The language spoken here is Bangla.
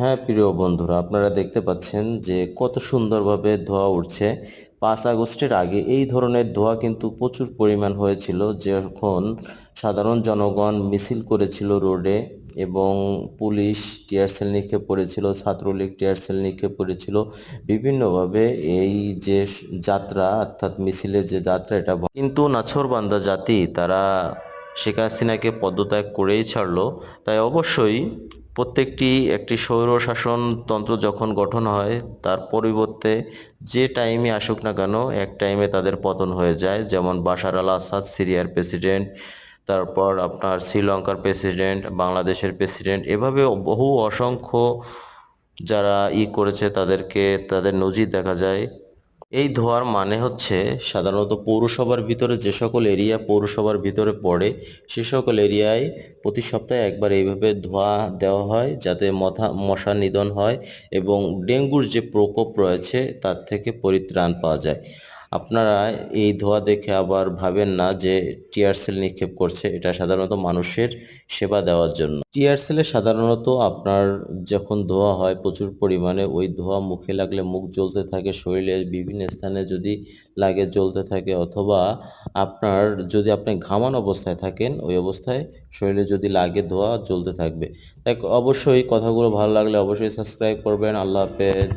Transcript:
হ্যাঁ প্রিয় বন্ধুরা, আপনারা দেখতে পাচ্ছেন যে কত সুন্দরভাবে ধোঁয়া উঠছে। পাঁচ আগস্টের আগে এই ধরনের ধোঁয়া কিন্তু প্রচুর পরিমাণ হয়েছিল, যখন সাধারণ জনগণ মিছিল করেছিল রোডে এবং পুলিশ টিয়ারসেল নিক্ষেপ করেছিল, ছাত্রলীগ টিয়ারসেল নিক্ষেপ করেছিল। বিভিন্নভাবে এই যে যাত্রা, অর্থাৎ মিছিলের যে যাত্রা, এটা কিন্তু নাছরবান্দা জাতি, তারা শেখ হাসিনাকে পদত্যাগ করেই ছাড়লো। তাই অবশ্যই প্রত্যেকটি একটি স্বৈর শাসনতন্ত্র যখন গঠন হয়, তার পরিবর্তে যে টাইমে আসুক না কেন, এক টাইমে তাদের পতন হয়ে যায়। যেমন বাশার আল আসাদ, সিরিয়ার প্রেসিডেন্ট, তারপর আপনার শ্রীলঙ্কার প্রেসিডেন্ট, বাংলাদেশের প্রেসিডেন্ট, এভাবে বহু অসংখ্য যারা ই করেছে, তাদেরকে, তাদের নজির দেখা যায়। এই ধোয়ার মানে হচ্ছে সাধারণত পৌরসভার ভিতরে যে সকল এরিয়া পৌরসভার ভিতরে পড়ে, সে সকল এরিয়ায় প্রতি সপ্তাহে একবার এইভাবে ধোয়া দেওয়া হয় যাতে মথা, মশা নিধন হয় এবং ডেঙ্গুর যে প্রকোপ রয়েছে তার থেকে পরিত্রাণ পাওয়া যায়। আপনারা এই ধোঁয়া দেখে আবার ভাবেন না যে টিয়ারসেল নিক্ষেপ করছে, এটা সাধারণত মানুষের সেবা দেওয়ার জন্য। টিয়ারসেলে সাধারণত আপনার যখন ধোঁয়া হয় প্রচুর পরিমাণে, ওই ধোঁয়া মুখে লাগলে মুখ জ্বলতে থাকে শরীরের বিভিন্ন স্থানে যদি লাগে জ্বলতে থাকে, অথবা আপনার যদি আপনি ঘামান অবস্থায় থাকেন, ওই অবস্থায় শরীরে যদি লাগে ধোঁয়া জ্বলতে থাকবে। তাই অবশ্যই কথাগুলো ভালো লাগলে অবশ্যই সাবস্ক্রাইব করবেন। আল্লাহ হাফেজ।